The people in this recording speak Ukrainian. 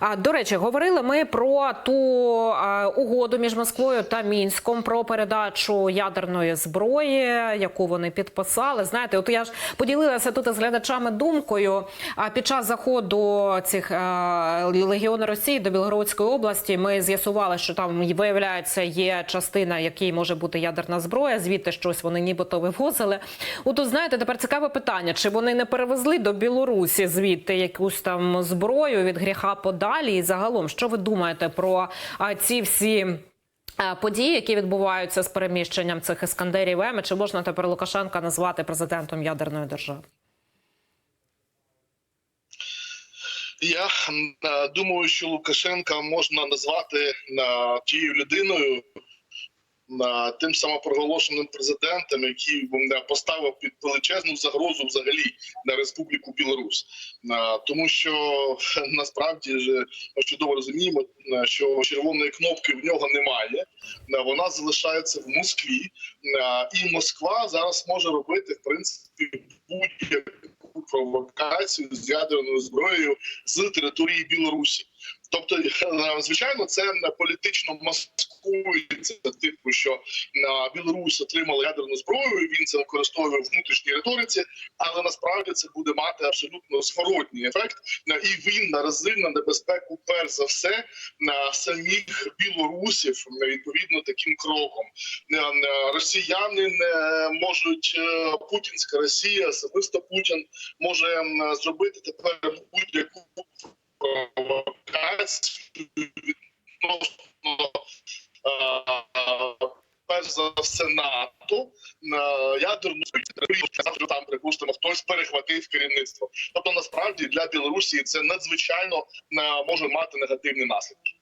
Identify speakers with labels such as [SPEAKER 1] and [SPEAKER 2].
[SPEAKER 1] А до речі, говорили ми про ту угоду між Москвою та Мінськом про передачу ядерної зброї, яку вони підписали. Знаєте, от я ж поділилася тут із глядачами думкою. А під час заходу цих а, легіони Росії до Білгородської області ми з'ясували, що там виявляється є частина, якій може бути ядерна зброя. Звідти щось вони нібито вивозили. От знаєте, тепер цікаве питання: чи вони не перевезли до Білорусі звідти якусь там зброю від гріха подалі? І загалом, що ви думаєте про ці всі? Події, які відбуваються з переміщенням цих іскандерів М, чи можна тепер Лукашенка назвати президентом ядерної держави?
[SPEAKER 2] Я е, думаю, що Лукашенка можна назвати е, тією людиною, тим самопроголошеним президентом, який поставив під величезну загрозу взагалі на Республіку Білорусь, тому що насправді ж ми чудово розуміємо, що червоної кнопки в нього немає. Вона залишається в Москві, і Москва зараз може робити в принципі будь-яку провокацію з ядерною зброєю з території Білорусі. Тобто, звичайно, це політично маскується типу, що е, Білорусь отримала ядерну зброю. Він це використовує в внутрішній риториці, але насправді це буде мати абсолютно зворотній ефект, і він наразив на небезпеку, перш за все, на самих білорусів відповідно таким кроком. Росіяни не можуть е, путінська Росія, особисто Путін може зробити тепер будь-яку провокацію перш за все НАТО ядерну зброю, там припустимо хтось перехватив керівництво. Тобто насправді для Білорусі це надзвичайно е, може мати негативні наслідки.